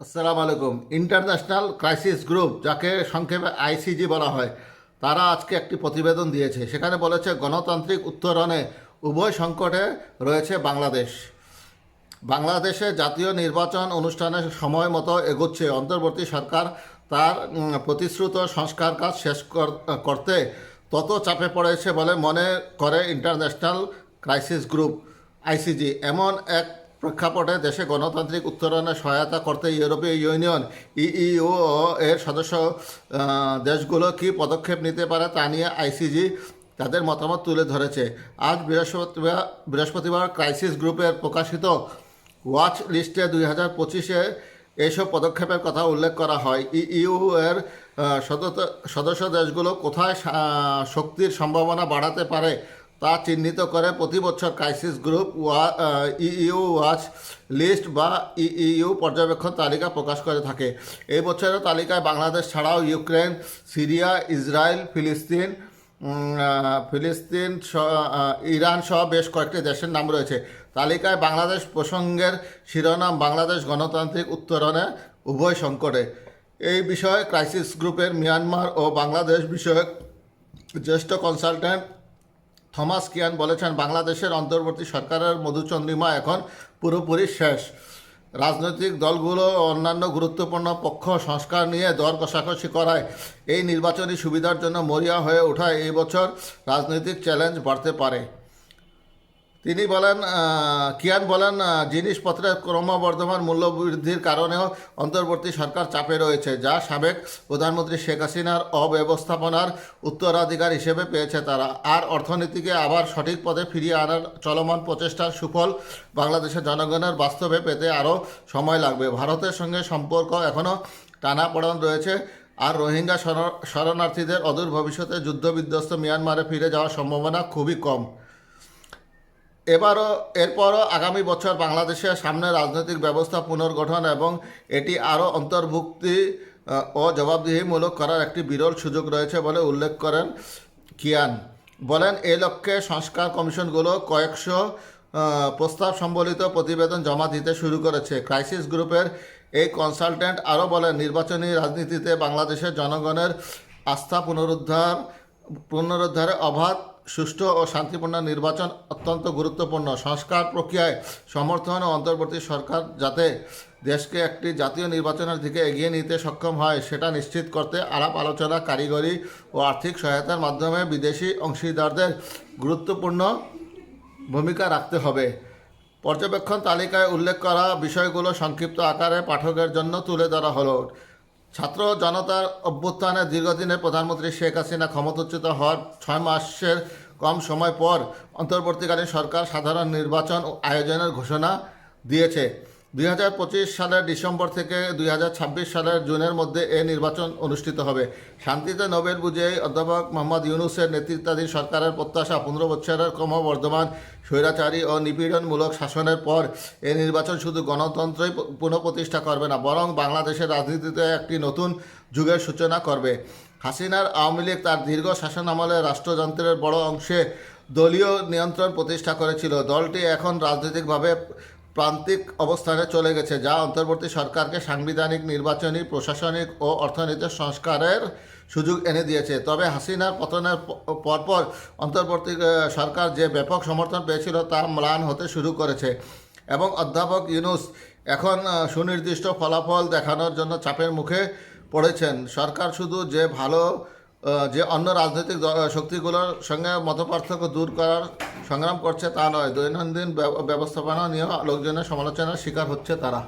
আসসালামু আলাইকুম। International crisis group, যাকে সংক্ষেপে আইসিজি বলা হয়, তারা আজকে একটি প্রতিবেদন দিয়েছে। সেখানে বলেছে, গণতান্ত্রিক উত্তরণে উভয় সংকটে রয়েছে বাংলাদেশ। বাংলাদেশে জাতীয় নির্বাচন অনুষ্ঠানের সময় মতো এগোচ্ছে। অন্তর্বর্তী সরকার তার প্রতিশ্রুত সংস্কার কাজ শেষ কর- করতে তত চাপে পড়েছে বলে মনে করে ইন্টারন্যাশনাল ক্রাইসিস গ্রুপ, আইসিজি। এমন এক প্রেক্ষাপটে দেশে গণতান্ত্রিক উত্তরণে সহায়তা করতে ইউরোপীয় ইউনিয়ন, ইইউ, এর সদস্য দেশগুলো কী পদক্ষেপ নিতে পারে তা নিয়ে আইসিজি তাদের মতামত তুলে ধরেছে। আজ বৃহস্পতিবার বৃহস্পতিবার ক্রাইসিস গ্রুপের প্রকাশিত ওয়াচ লিস্টে দুই হাজার পঁচিশে এইসব পদক্ষেপের কথা উল্লেখ করা হয়। ইইউ এর সদস্য দেশগুলো কোথায় শক্তির সম্ভাবনা বাড়াতে পারে তা চিহ্নিত করে প্রতি বছর ক্রাইসিস গ্রুপ ওয়া ইইউ ওয়াচ লিস্ট বা ইইউ পর্যবেক্ষণ তালিকা প্রকাশ করে থাকে। এই বছরের তালিকায় বাংলাদেশ ছাড়াও ইউক্রেন, সিরিয়া, ইসরায়েল, ফিলিস্তিন ফিলিস্তিন ইরান সহ বেশ কয়েকটি দেশের নাম রয়েছে। তালিকায় বাংলাদেশ প্রসঙ্গের শিরোনাম বাংলাদেশ গণতান্ত্রিক উত্তরণে উভয় সংকটে। এই বিষয়ে ক্রাইসিস গ্রুপের মিয়ানমার ও বাংলাদেশ বিষয়ক জ্যেষ্ঠ কনসালট্যান্ট থমাস কিয়ান বলেছেন, বাংলাদেশের অন্তর্বর্তী সরকারের মধুচন্দ্রিমা এখন পুরোপুরি শেষ। রাজনৈতিক দলগুলো অন্যান্য গুরুত্বপূর্ণ পক্ষ সংস্কার নিয়ে দর কষাকষি করায়। এই নির্বাচনী সুবিধার জন্য মরিয়া হয়ে ওঠায় এই বছর রাজনৈতিক চ্যালেঞ্জ বাড়তে পারে। তিনি বলেন কিয়ান বলেন জিনিসপত্রের ক্রমবর্ধমান মূল্য বৃদ্ধির কারণেও অন্তর্বর্তী সরকার চাপে রয়েছে, যা সাবেক প্রধানমন্ত্রী শেখ হাসিনার অব্যবস্থাপনার উত্তরাধিকার হিসেবে পেয়েছে তারা। আর অর্থনীতিকে আবার সঠিক পথে ফিরিয়ে আনার চলমান প্রচেষ্টার সুফল বাংলাদেশের জনগণের বাস্তবে পেতে আরও সময় লাগবে। ভারতের সঙ্গে সম্পর্ক এখনও টানাপড়ন রয়েছে, আর রোহিঙ্গা শরণার্থীদের অদূর ভবিষ্যতে যুদ্ধবিধ্বস্ত মিয়ানমারে ফিরে যাওয়ার সম্ভাবনা খুবই কম। এবারও, এরপরও আগামী বছর বাংলাদেশের সামনে রাজনৈতিক ব্যবস্থা পুনর্গঠন এবং এটি আরও অন্তর্ভুক্তি ও জবাবদিহিমূলক করার একটি বিরল সুযোগ রয়েছে বলে উল্লেখ করেন কিয়ান। বলেন এই লক্ষ্যে সংস্কার কমিশনগুলো কয়েকশো প্রস্তাব সম্বলিত প্রতিবেদন জমা দিতে শুরু করেছে। ক্রাইসিস গ্রুপের এই কনসালট্যান্ট আরও বলেন, নির্বাচনী রাজনীতিতে বাংলাদেশের জনগণের আস্থা পুনরুদ্ধার, পুনরুদ্ধারে অবাধ সুষ্ঠু ও শান্তিপূর্ণ নির্বাচন অত্যন্ত গুরুত্বপূর্ণ। সংস্কার প্রক্রিয়ায় সমর্থন ও অন্তর্বর্তী সরকার যাতে দেশকে একটি জাতীয় নির্বাচনের দিকে এগিয়ে নিতে সক্ষম হয়, সেটা নিশ্চিত করতে আলাপ আলোচনা, কারিগরি ও আর্থিক সহায়তার মাধ্যমে বিদেশি অংশীদারদের গুরুত্বপূর্ণ ভূমিকা রাখতে হবে। পর্যবেক্ষণ তালিকায় উল্লেখ করা বিষয়গুলো সংক্ষিপ্ত আকারে পাঠকের জন্য তুলে ধরা হলো। ছাত্র জনতার অভ্যুত্থানে দীর্ঘদিনে প্রধানমন্ত্রী শেখ হাসিনা ক্ষমতাচ্যুত হওয়ার ছয় মাসের কম সময় পর অন্তর্বর্তীকালীন সরকার সাধারণ নির্বাচন আয়োজনের ঘোষণা দিয়েছে। দুই হাজার পঁচিশ সালের ডিসেম্বর থেকে দুই হাজার ছাব্বিশ সালের জুনের মধ্যে এ নির্বাচন অনুষ্ঠিত হবে। শান্তিতে নোবেল বুঝে অধ্যাপক মোহাম্মদ ইউনুসের নেতৃত্বাধীন সরকারের প্রত্যাশা পনেরো বছরের ক্রমবর্ধমান স্বৈরাচারী ও নিপীড়নমূলক শাসনের পর এই নির্বাচন শুধু গণতন্ত্রই পুনঃপ্রতিষ্ঠা করবে না, বরং বাংলাদেশের রাজনীতিতে একটি নতুন যুগের সূচনা করবে। হাসিনার আওয়ামী লীগ তার দীর্ঘ শাসন আমলে রাষ্ট্রযন্ত্রের বড় অংশে দলীয় নিয়ন্ত্রণ প্রতিষ্ঠা করেছিল। দলটি এখন রাজনৈতিকভাবে প্রান্তিক অবস্থানে চলে গেছে, যা অন্তর্বর্তী সরকারকে সাংবিধানিক, নির্বাচনী, প্রশাসনিক ও অর্থনৈতিক সংস্কারের সুযোগ এনে দিয়েছে। তবে হাসিনার পতনের পরপর অন্তর্বর্তী সরকার যে ব্যাপক সমর্থন পেয়েছিল তা ম্লান হতে শুরু করেছে। এবং অধ্যাপক ইউনুস এখন সুনির্দিষ্ট ফলাফল দেখানোর জন্য চাপের মুখে পড়েছেন। সরকার শুধু যে ভালো যে অন্য রাজনৈতিক শক্তিগুলোর সঙ্গে মতপার্থক্য দূর করার সংগ্রাম করছে তা নয়। দৈনন্দিন ব্যবস্থাপনা নিয়ে লোকজনের সমালোচনার শিকার হচ্ছে তারা।